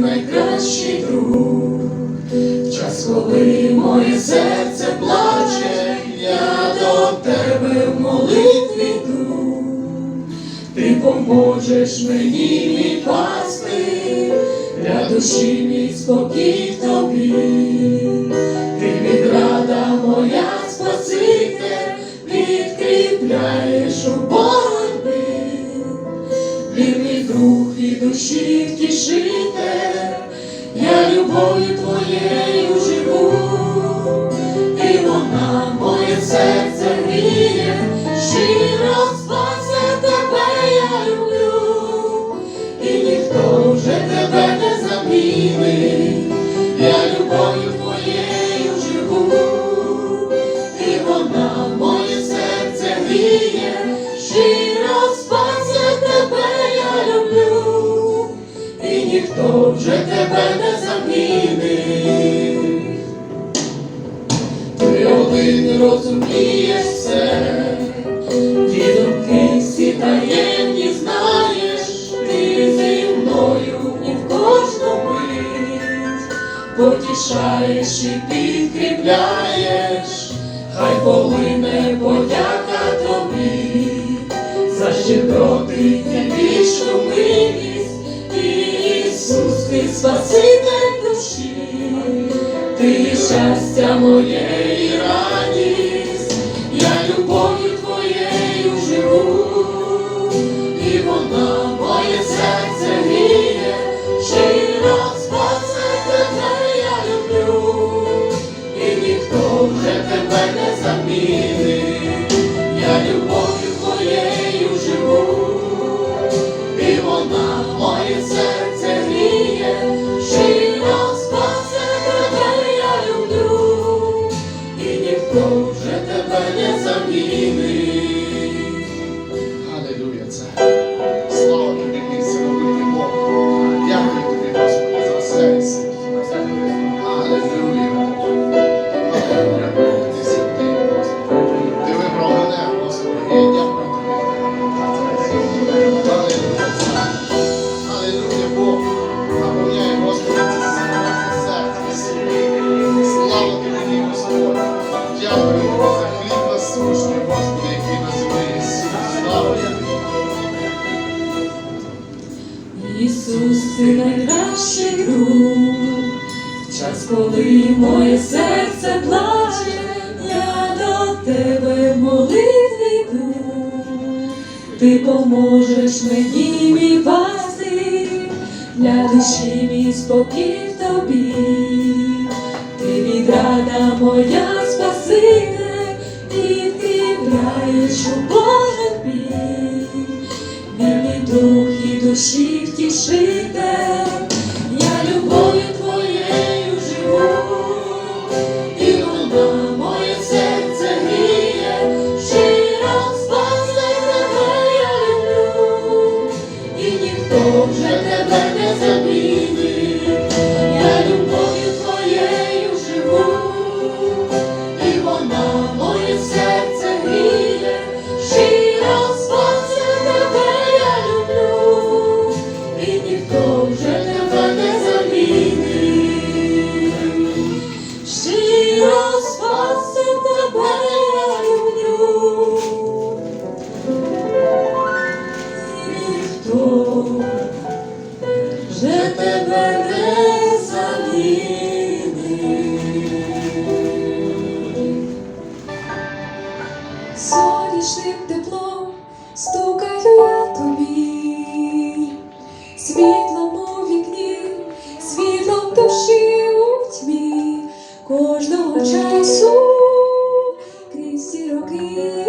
найкращий друг. Час, коли моє серце плаче, я до тебе в молитві йду. Ти поможеш мені, мій пастир, для душі мій спокій тобі. Ти відрада моя спаситель, підкріпляєш у боротьбі. Вірний друг і душі любов'ю твоєю живу, і вона моє серце гріє, розумієш все, ті думки всі таємні знаєш, ти зі мною і в кожну мить потішаєш і підкріпляєш, хай полине подяка тобі, за щедроти і вічну милість, Ісус, ти ти щастя моєї радість, Ісус, ти найкращий друг, час, коли моє серце плаче, я до тебе молитві йду. Ти поможеш мені, мій пастир, для душі мій спокій тобі. Ти відрада моя душі втішитель, Сонячним теплом стукаю я тобі, світлом у вікні, світлом душі у тьмі, кожного часу крізь ці роки,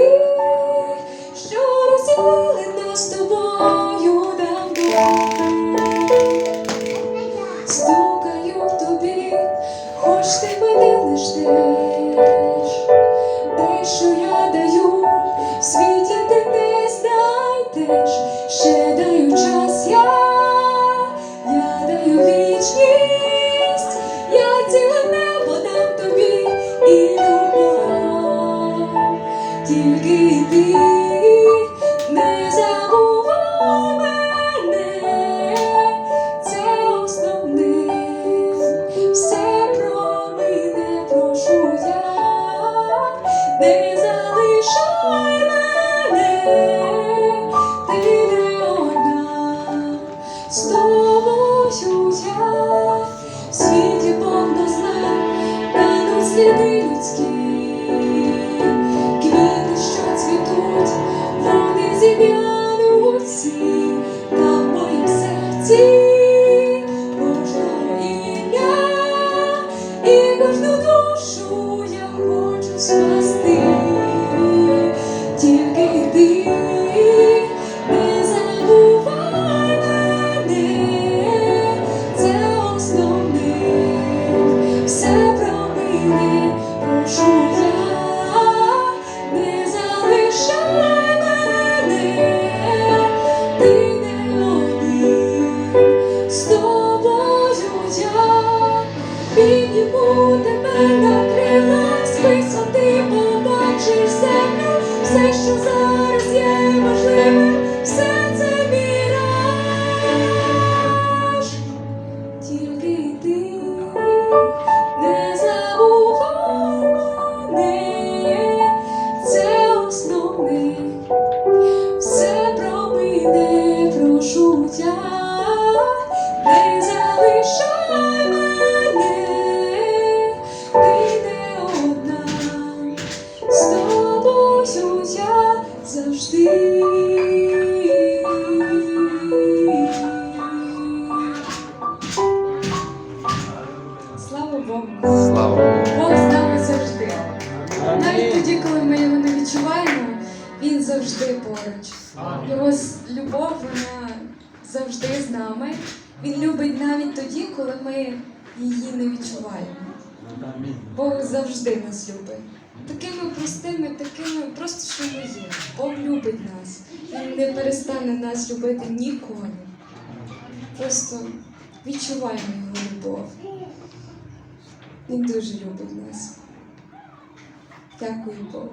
ціни людські, квіти, що цвітуть, вони зів'януть всі, та серці кожного ім'я. І кожну душу я хочу спати. буде. Вона завжди з нами. Він любить навіть тоді, коли ми її не відчуваємо. Бог завжди нас любить. Такими простими, такими просто що ми є. Бог любить нас. Він не перестане нас любити ніколи. Просто відчуваємо його любов. Він дуже любить нас. Дякую Богу.